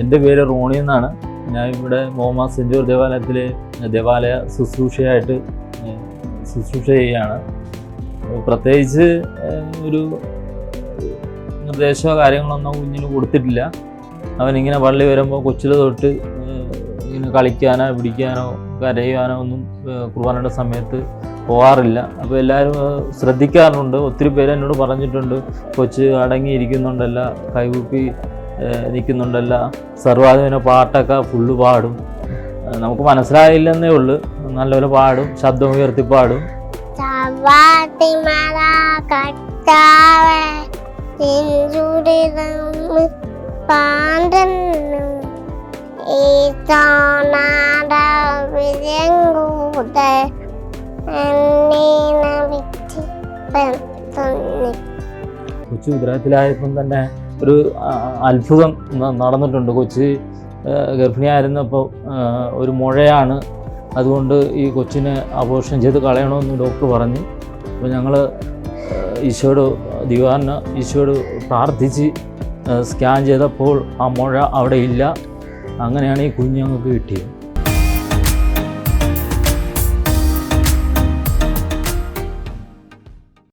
എന്റെ പേര് റോണി എന്നാണ്. ഞാൻ ഇവിടെ മോമ സെഞ്ചൂർ ദേവാലയത്തിലെ ദേവാലയ ശുശ്രൂഷയായിട്ട് ശുശ്രൂഷ ചെയ്യുകയാണ്. പ്രത്യേകിച്ച് ഒരു നിർദ്ദേശമോ കാര്യങ്ങളൊന്നും കുഞ്ഞിന് കൊടുത്തിട്ടില്ല. അവനിങ്ങനെ പള്ളി വരുമ്പോൾ കൊച്ചിലെ തൊട്ട് ഇങ്ങനെ കളിക്കാനോ പിടിക്കാനോ കരയുവാനോ ഒന്നും കുർബാനയുടെ സമയത്ത് പോകാറില്ല അപ്പോൾ എല്ലാവരും ശ്രദ്ധിക്കാറുണ്ട്. ഒത്തിരി പേര് എന്നോട് പറഞ്ഞിട്ടുണ്ട്. കൊച്ച് അടങ്ങിയിരിക്കുന്നുണ്ടല്ല കൈകൂപ്പി നിൽക്കുന്നുണ്ടല്ല. സർവാധീന പാട്ടൊക്കെ ഫുള്ള് പാടും. നമുക്ക് മനസ്സിലായില്ലെന്നേ ഉള്ളൂ. നല്ലപോലെ പാടും ശബ്ദം ഉയർത്തി പാടും കൊച്ചു ഉദരത്തിലായപ്പം തന്നെ ഒരു അത്ഭുതം നടന്നിട്ടുണ്ട്. കൊച്ച് ഗർഭിണിയായിരുന്നപ്പോൾ ഒരു മുഴയാണ്. അതുകൊണ്ട് ഈ കൊച്ചിനെ അപോഷൻ ചെയ്ത് കളയണമെന്ന് ഡോക്ടർ പറഞ്ഞു. അപ്പോൾ ഞങ്ങൾ ഈശോയോട് ദിവാറിന് ഈശോയോട് പ്രാർത്ഥിച്ച് സ്കാൻ ചെയ്തപ്പോൾ ആ മുഴ അവിടെ ഇല്ല. അങ്ങനെയാണ് ഈ കുഞ്ഞ് ഞങ്ങൾക്ക് കിട്ടിയത്.